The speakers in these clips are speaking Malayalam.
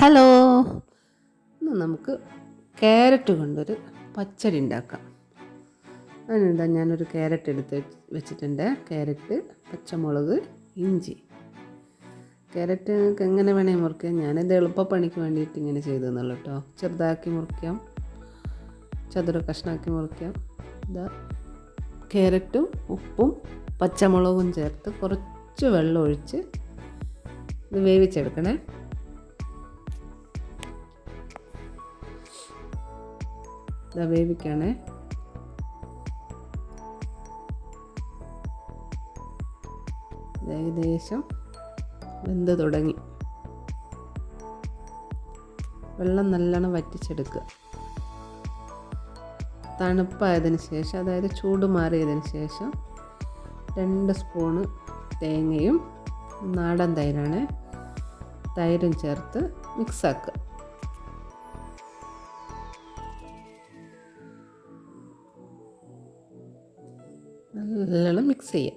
ഹലോ. നമുക്ക് ക്യാരറ്റ് കൊണ്ടൊരു പച്ചടി ഉണ്ടാക്കാം. അതിനെന്താ ഞാനൊരു ക്യാരറ്റ് എടുത്ത് വെച്ചിട്ടുണ്ട്. ക്യാരറ്റ് പച്ചമുളക് ഇഞ്ചി. ക്യാരറ്റ് നിങ്ങൾക്ക് എങ്ങനെ വേണേൽ മുറിക്കാം. ഞാനിത് എളുപ്പപ്പണിക്ക് വേണ്ടിയിട്ട് ഇങ്ങനെ ചെയ്തെന്നുള്ളൂ കേട്ടോ. ചെറുതാക്കി മുറിക്കാം. ചതുര കഷ്ണാക്കി മുറിക്കാം. ഇതാ. ക്യാരറ്റും ഉപ്പും പച്ചമുളകും ചേർത്ത് കുറച്ച് വെള്ളം ഒഴിച്ച് ഇത് വേവിച്ചെടുക്കണേ. ഇതാ വേവിക്കണേ. ഏകദേശം വെന്ത് തുടങ്ങി. വെള്ളം നല്ലോണം വറ്റിച്ചെടുക്കുക. തണുപ്പായതിന് ശേഷം അതായത് ചൂട് മാറിയതിന് ശേഷം രണ്ട് സ്പൂണ് തേങ്ങയും നാടൻ തൈരാണ്. തൈരും ചേർത്ത് മിക്സാക്കുക നല്ലോണം മിക്സ് ചെയ്യാം.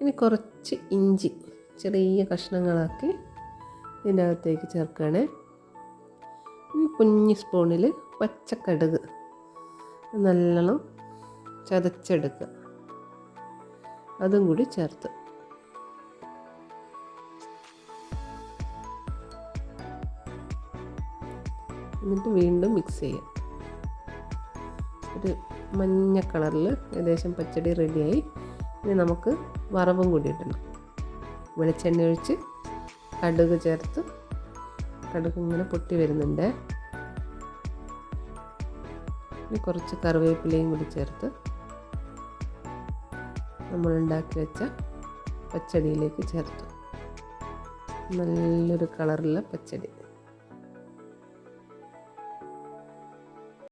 ഇനി കുറച്ച് ഇഞ്ചി ചെറിയ കഷ്ണങ്ങളാക്കി ഇതിനകത്തേക്ക് ചേർക്കുകയാണ്. ഇനി കുഞ്ഞ് സ്പൂണിൽ പച്ചക്കടുക് നല്ലോണം ചതച്ചെടുക്കുക. അതും കൂടി ചേർത്ത്. എന്നിട്ട് വീണ്ടും മിക്സ് ചെയ്യാം. ഒരു മഞ്ഞ കളറിൽ ഏകദേശം പച്ചടി റെഡിയായി ഇനി നമുക്ക് വറവും കൂടി ഇടണം. വെളിച്ചെണ്ണ ഒഴിച്ച് കടുക് ചേർത്ത് കടുക് ഇങ്ങനെ പൊട്ടി വരുന്നുണ്ട്. ഇനി കുറച്ച് കറിവേപ്പിലയും കൂടി ചേർത്ത് നമ്മൾ ഉണ്ടാക്കി വെച്ച പച്ചടിയിലേക്ക് ചേർത്തു. നല്ലൊരു കളറുള്ള പച്ചടി.